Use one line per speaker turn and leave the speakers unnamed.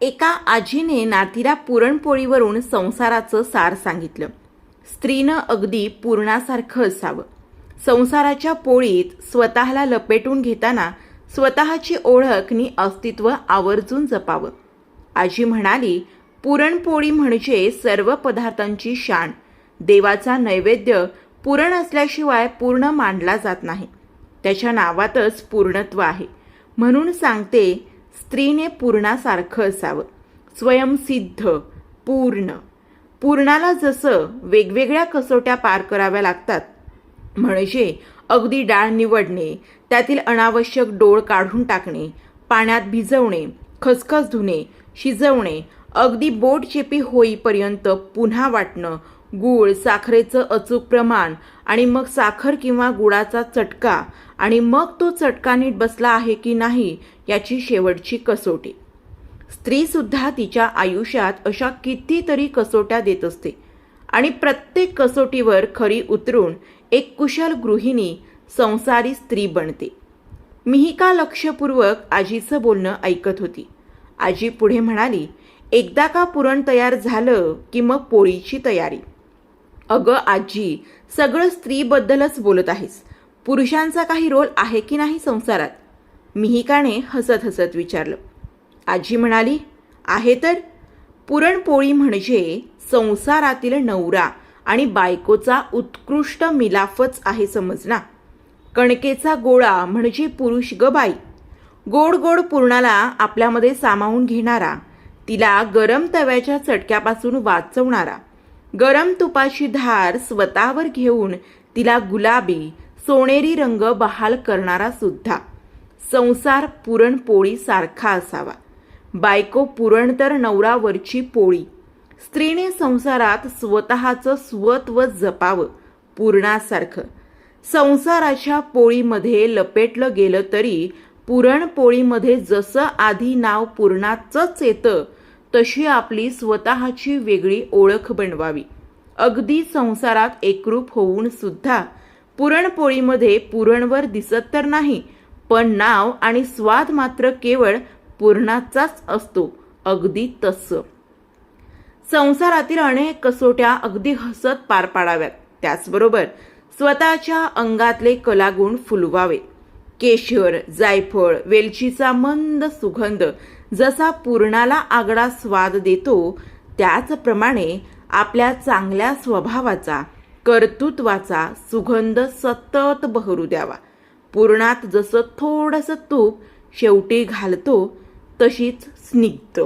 एका आजीने नातीला पुरणपोळीवरून संसाराचं सार सांगितलं. स्त्रीनं अगदी पूर्णासारखं असावं. संसाराच्या पोळीत स्वतःला लपेटून घेताना स्वतःची ओळख नि अस्तित्व आवर्जून जपावं. आजी म्हणाली पुरणपोळी म्हणजे सर्व पदार्थांची शाण देवाचा नैवेद्य पुरण असल्याशिवाय पूर्ण मांडला जात नाही. त्याच्या नावातच पूर्णत्व आहे. म्हणून सांगते स्त्रीने पूर्णासारखं असावं. स्वयंसिद्ध पूर्ण. पूर्णाला जसं वेगवेगळ्या कसोट्या पार कराव्या लागतात म्हणजे अगदी डाळ निवडणे त्यातील अनावश्यक डोळ काढून टाकणे पाण्यात भिजवणे खसखस धुणे शिजवणे अगदी बोट चेपी होईपर्यंत पुन्हा वाटणं गूळ साखरेचं अचूक प्रमाण आणि मग साखर किंवा गुळाचा चटका आणि मग तो चटका नीट बसला आहे की नाही याची शेवटची कसोटी. स्त्रीसुद्धा तिच्या आयुष्यात अशा कितीतरी कसोट्या देत असते आणि प्रत्येक कसोटीवर खरी उतरून एक कुशल गृहिणी संसारी स्त्री बनते. मिहिका लक्षपूर्वक आजीचं बोलणं ऐकत होती. आजी पुढे म्हणाली एकदा का पुरण तयार झालं की मग पोळीची तयारी? अगं आजी सगळं स्त्रीबद्दलच बोलत आहेस. पुरुषांचा काही रोल आहे की नाही संसारात? मिहिकाने हसत हसत विचारलं. आजी म्हणाली आहे तर. पुरणपोळी म्हणजे संसारातील नवरा आणि बायकोचा उत्कृष्ट मिलाफच आहे समज ना कणकेचा गोळा म्हणजे पुरुष ग बाई. गोड गोड पूर्णाला आपल्यामध्ये सामावून घेणारा तिला गरम तव्याच्या चटक्यापासून वाचवणारा गरम तुपाची धार स्वतःवर घेऊन तिला गुलाबी सोनेरी रंग बहाल करणारा सुद्धा. संसार पुरणपोळी सारखा असावा. बायको पुरण तर नवरावरची पोळी. स्त्रीने संसारात स्वतःचं स्वत्व जपावं पुरणासारखं. संसाराच्या पोळीमध्ये लपेटलं गेलं तरी पुरणपोळीमध्ये जसं आधी नाव पूर्णाचंच येतं तशी आपली स्वतःची वेगळी ओळख बनवावी. अगदी संसारात एकरूप होऊन सुद्धा पुरणपोळीमध्ये पुरणवर दिसत तर नाही पण नाव आणि स्वाद मात्र केवळ पुरणाचाच असतो अगदी तसं. संसारातील अनेक कसोट्या अगदी हसत पार पाडाव्यात. त्याचबरोबर स्वतःच्या अंगातले कलागुण फुलवावे. केशर जायफळ वेलचीचा मंद सुगंध जसा पूर्णाला आगळा स्वाद देतो त्याचप्रमाणे आपल्या चांगल्या स्वभावाचा कर्तृत्वाचा सुगंध सतत बहरू द्यावा. पूर्णात जसं थोडंसं तूप शेवटी घालतो तशीच स्निग्ध.